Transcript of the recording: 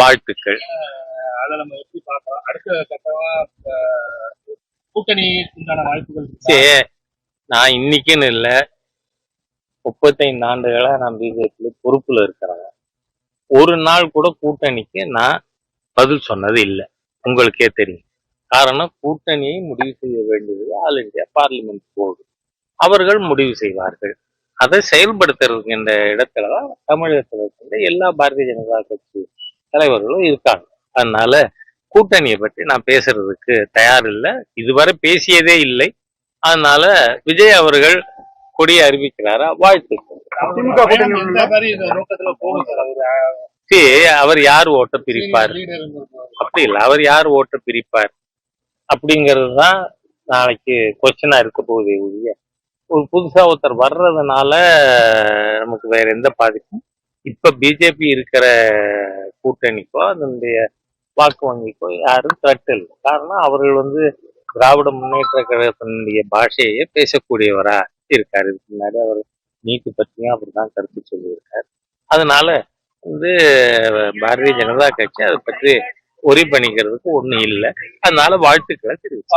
வாழ்த்துக்கள். அதை நம்ம எப்படி பார்க்கலாம்? அடுத்த கட்டமா கூட்டணி உண்டான வாய்ப்புகள்? சரி நான் இன்னைக்குன்னு இல்லை. முப்பத்தைந்து ஆண்டுகளா நான் பிஜேபியில பொறுப்புல இருக்கிறேன். ஒரு நாள் கூட கூட்டணிக்கு நான் பதில் சொன்னது இல்லை. உங்களுக்கே தெரியும். காரணம் கூட்டணியை முடிவு செய்ய வேண்டியது ஆல் இந்தியா பார்லிமெண்ட் போர்டு. அவர்கள் முடிவு செய்வார்கள். அதை செயல்படுத்துறதுக்கு இந்த இடத்துல தான் தமிழகத்தில் இருக்கின்ற எல்லா பாரதிய ஜனதா கட்சி தலைவர்களும் இருக்காங்க. அதனால கூட்டணியை பற்றி நான் பேசுறதுக்கு தயார் இல்லை. இதுவரை பேசியதே இல்லை. அதனால விஜய் அவர்கள் கொடியை அறிவிக்கிறாரா? சார் அவர் யார் ஓட்ட பிரிப்பார்? அப்படி இல்லை அவர் யார் ஓட்ட பிரிப்பார்? அப்படிங்கிறது தான் நாளைக்கு கொஸ்டினா இருக்க போகுதே ஒழிய. ஒரு புதுசா ஒருத்தர் வர்றதுனால நமக்கு வேற எந்த பாதிப்பும் இப்ப பிஜேபி இருக்கிற கூட்டணிக்கோ அதனுடைய வாக்கு வங்கிக்கோ யாரும் த்ரெட் இல்லை. காரணம் அவர்கள் வந்து திராவிட முன்னேற்ற கழகத்தினுடைய பாஷையே பேசக்கூடியவரா இருக்காரு. இதுக்கு முன்னாடி அவர் நீட்டு பற்றியும் அப்படிதான் கருத்து சொல்லியிருக்காரு. அதனால வந்து பாரதிய ஜனதா கட்சி அதை பற்றி ஒரி பண்ணிக்கிறதுக்கு ஒன்றும் இல்லை. அதனால வாழ்த்துக்களை தெரிவிச்சு